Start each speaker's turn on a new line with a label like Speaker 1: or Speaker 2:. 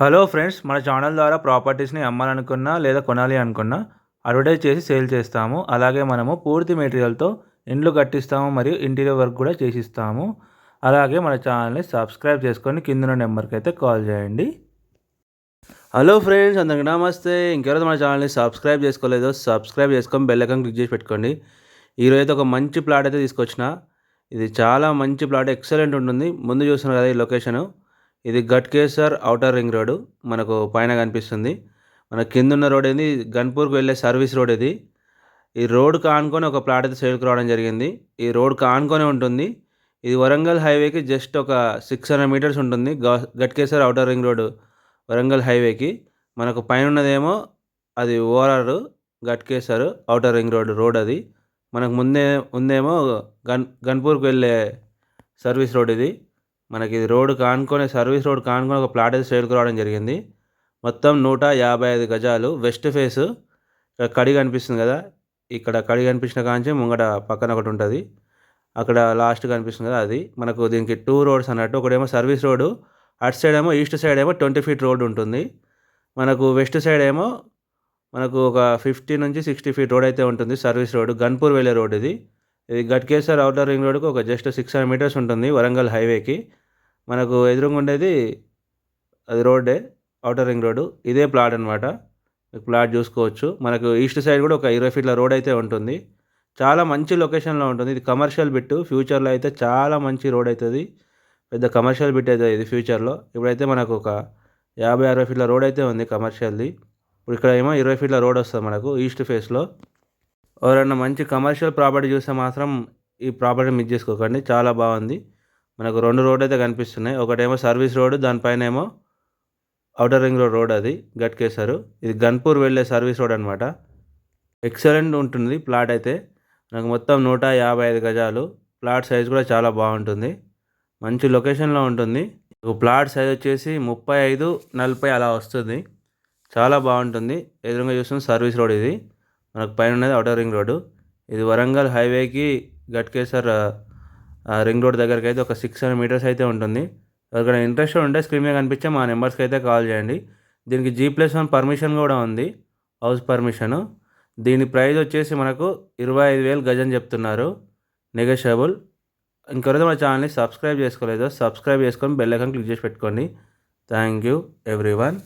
Speaker 1: Hello friends మన channel ద్వారా ప్రాపర్టీస్ని అమ్మాలనుకున్నా లేదా కొనాలి అనుకున్నా అడ్వర్టైజ్ చేసి సేల్ చేస్తాము. అలాగే మనము పూర్తి మెటీరియల్తో ఇండ్లు కట్టిస్తాము మరియు ఇంటీరియర్ వర్క్ కూడా చేసిస్తాము. అలాగే మన ఛానల్ని సబ్స్క్రైబ్ చేసుకొని కింద నెంబర్కి అయితే కాల్ చేయండి. హలో ఫ్రెండ్స్ అందరికి నమస్తే. ఇంకెవరైతే మన ఛానల్ని సబ్స్క్రైబ్ చేసుకోలేదో సబ్స్క్రైబ్ చేసుకొని బెల్ ఐకాన్ క్లిక్ చేసి పెట్టుకోండి. ఈరోజు అయితే ఒక మంచి ప్లాట్ అయితే తీసుకొచ్చిన. ఇది చాలా మంచి ప్లాట్ ఎక్సలెంట్ ఉంటుంది. ముందు చూస్తున్నారు కదా ఈ లొకేషను. ఇది గట్కేసర్ ఔటర్ రింగ్ రోడ్. మనకు పైన కనిపిస్తుంది. మన కింద ఉన్న రోడ్ ఏది? గన్పూర్కి వెళ్ళే సర్వీస్ రోడ్ ఇది. ఈ రోడ్ కానుకొని ఒక ప్లాట్ అయితే సేల్కి రావడం జరిగింది. ఈ రోడ్ కానుకొని ఉంటుంది. ఇది వరంగల్ హైవేకి జస్ట్ ఒక సిక్స్ హండ్రెడ్ మీటర్స్ ఉంటుంది. Ghatkesar outer ring road Warangal హైవేకి. మనకు పైన ఉన్నదేమో అది ORR Ghatkesar outer ring road road అది. మనకు ముందే ఉందేమో గన్ గన్పూర్కి వెళ్ళే సర్వీస్ రోడ్ ఇది. మనకి ఇది రోడ్ కానుకొని సర్వీస్ రోడ్ కానుకొని ఒక ప్లాట్ అయితే సేల్కి రావడం జరిగింది. మొత్తం నూట యాభై ఐదు గజాలు వెస్ట్ ఫేస్. ఇక్కడ కడి కనిపిస్తుంది కదా? ఇక్కడ కడి కనిపించిన కాంచి ముంగట పక్కన ఒకటి ఉంటుంది. అక్కడ లాస్ట్ కనిపిస్తుంది కదా అది. మనకు దీనికి టూ రోడ్స్ అన్నట్టు. ఒకటేమో సర్వీస్ రోడ్డు. అటు సైడ్ ఏమో ఈస్ట్ సైడ్ ఏమో ట్వంటీ ఫీట్ రోడ్ ఉంటుంది. మనకు వెస్ట్ సైడ్ ఏమో మనకు ఒక ఫిఫ్టీ నుంచి సిక్స్టీ ఫీట్ రోడ్ అయితే ఉంటుంది సర్వీస్ రోడ్ గన్పూర్ వెళ్ళే రోడ్ ఇది. ఇది గట్కేసర్ అవుటర్ రింగ్ రోడ్కు ఒక జస్ట్ సిక్స్ హండ్రెడ్ మీటర్స్ ఉంటుంది వరంగల్ హైవేకి. మనకు ఎదురుగా ఉండేది అది రోడ్డే అవుటర్ రింగ్ రోడ్డు. ఇదే ప్లాట్ అనమాట ప్లాట్ చూసుకోవచ్చు. మనకు ఈస్ట్ సైడ్ కూడా ఒక ఇరవై ఫీట్ల రోడ్ అయితే ఉంటుంది. చాలా మంచి లొకేషన్లో ఉంటుంది. ఇది కమర్షియల్ బిట్ ఫ్యూచర్లో అయితే చాలా మంచి రోడ్ అవుతుంది పెద్ద కమర్షియల్ బిట్ అవుతుంది ఇది ఫ్యూచర్లో. ఇప్పుడైతే మనకు ఒక యాభై అరవై ఫీట్ల రోడ్ అయితే ఉంది కమర్షియల్ది. ఇప్పుడు ఇక్కడ ఏమో ఇరవై ఫీట్ల రోడ్ వస్తుంది మనకు ఈస్ట్ ఫేస్లో. ఎవరైనా మంచి కమర్షియల్ ప్రాపర్టీ చూస్తే మాత్రం ఈ ప్రాపర్టీ మిస్ చేసుకోకండి. చాలా బాగుంది. మనకు రెండు రోడ్ అయితే కనిపిస్తున్నాయి. ఒకటేమో సర్వీస్ రోడ్ దానిపైన ఏమో అవుటర్ రింగ్ రోడ్ రోడ్ అది గట్కేశారు. ఇది గన్పూర్ వెళ్ళే సర్వీస్ రోడ్ అనమాట ఎక్సలెంట్ ఉంటుంది ప్లాట్ అయితే. నాకు మొత్తం నూట యాభై ఐదు గజాలు. ప్లాట్ సైజ్ కూడా చాలా బాగుంటుంది. మంచి లొకేషన్లో ఉంటుంది. ప్లాట్ సైజ్ వచ్చేసి ముప్పై ఐదు నలభై అలా వస్తుంది. చాలా బాగుంటుంది. ఎదురుగా చూస్తున్న సర్వీస్ రోడ్ ఇది. మనకు పైన ఉన్నది అవుటర్ రింగ్ రోడ్డు ఇది వరంగల్ హైవేకి గట్కేసర్ రింగ్ రోడ్ దగ్గరికి అయితే ఒక సిక్స్ హండ్రెడ్ మీటర్స్ అయితే ఉంటుంది. ఎవరికైనా ఇంట్రెస్ట్ ఉంటే స్క్రీన్ మీద కనిపించే మా నెంబర్స్కి అయితే కాల్ చేయండి. దీనికి జీ ప్లస్ వన్ పర్మిషన్ కూడా ఉంది హౌస్ పర్మిషను దీని ప్రైస్ వచ్చేసి మనకు ఇరవై ఐదు వేలు గజం చెప్తున్నారు. నెగోషియబుల్ ఇంకెవరైతే మా ఛానల్ని సబ్స్క్రైబ్ చేసుకోలేదో సబ్స్క్రైబ్ చేసుకొని బెల్ ఐకాన్ క్లిక్ చేసి పెట్టుకోండి. Thank you every one